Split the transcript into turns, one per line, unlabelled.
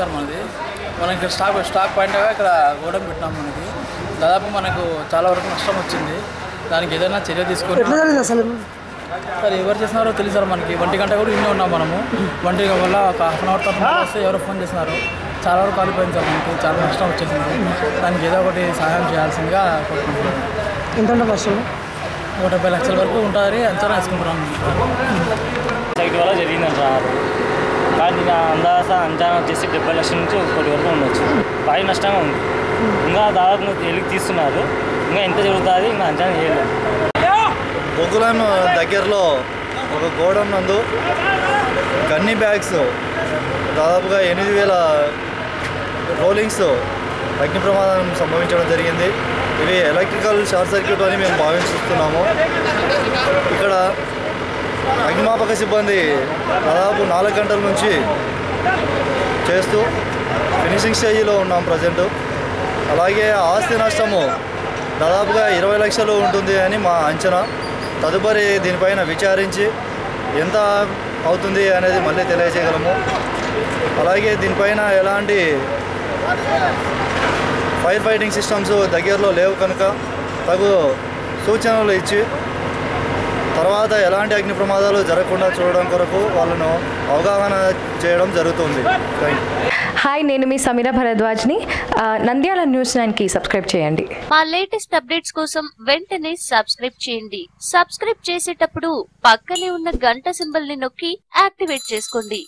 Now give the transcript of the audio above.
Sir మనది. మనకి stock stock point ఇక్కడ గోడం పెట్టినాం మనకి. దాదాపు మనకు చాలా వరకు నష్టం వచ్చింది. దానికి ఏదైనా చర్య తీసుకొని
అసలు?
సార్ ఎవరు చేసినారో తెలియదు సార్ మనకి. ఒంటి గంట కూడా ఇన్నే ఉన్నాం మనము. ఒంటి గంట వల్ల ఒక హాఫ్ అన్ అవర్ తర్వాత వస్తే ఎవరో ఫోన్ చేసినారు. చాలా వరకు కాలిపోయింది సార్ మనకి. చాలా నష్టం వచ్చేసింది. దానికి ఏదో ఒకటి సహాయం చేయాల్సిందిగా కోరుకుంటున్నాను
ఎంత ఫస్ట్
ఒక డెబ్బై లక్షల వరకు ఉంటుంది అంచనా వేసుకుంటున్నాను
సైట్ వల్ల జరిగిందంటారు కానీ అందాస అందాజ అంచనా వచ్చేసి డెబ్బై లక్షల నుంచి ఒక కోటి వరకు ఉండొచ్చు. భారీ నష్టంగా ఉంది. ఇంకా దాదాపు వెలికి తీస్తున్నారు. ఇంకా ఎంత జరుగుతుంది ఇంకా అంచనా చేయలేదు
బొగ్గులను దగ్గరలో ఒక గోడం నందు గన్ని బ్యాగ్స్ దాదాపుగా ఎనిమిది వేల రోలింగ్స్ అగ్ని ప్రమాదం సంభవించడం జరిగింది. ఇవి ఎలక్ట్రికల్ షార్ట్ సర్క్యూట్ అని మేము భావిస్తున్నాము. ఇక్కడ అగ్నిమాపక సిబ్బంది దాదాపు నాలుగు గంటల నుంచి చేస్తూ ఫినిషింగ్ స్టేజ్లో ఉన్నాం ప్రజెంట్. అలాగే ఆస్తి నష్టము దాదాపుగా ఇరవై లక్షలు ఉంటుంది అని మా అంచనా. తదుపరి దీనిపైన విచారించి ఎంత అవుతుంది అనేది మళ్ళీ తెలియజేయగలము. అలాగే దీనిపైన ఎలాంటి ఫైర్ ఫైటింగ్ సిస్టమ్స్ దగ్గరలో లేవు కనుక తగు సూచనలు ఇచ్చి తర్వాత ఎలాంటి అగ్ని ప్రమాదాలు జరగకుండా చూడడం కొరకు వాళ్ళను అవగాహన చేయడం జరుగుతుంది.
హాయ్ నేను మీ సమీర భరద్వాజ్ని. నంద్యాల న్యూస్ నైన్కి సబ్స్క్రైబ్ చేయండి.
మా లేటెస్ట్ అప్డేట్స్ కోసం వెంటనే సబ్స్క్రైబ్ చేయండి. సబ్స్క్రైబ్ చేసేటప్పుడు పక్కనే ఉన్న గంట సింబల్ని నొక్కి యాక్టివేట్ చేసుకోండి.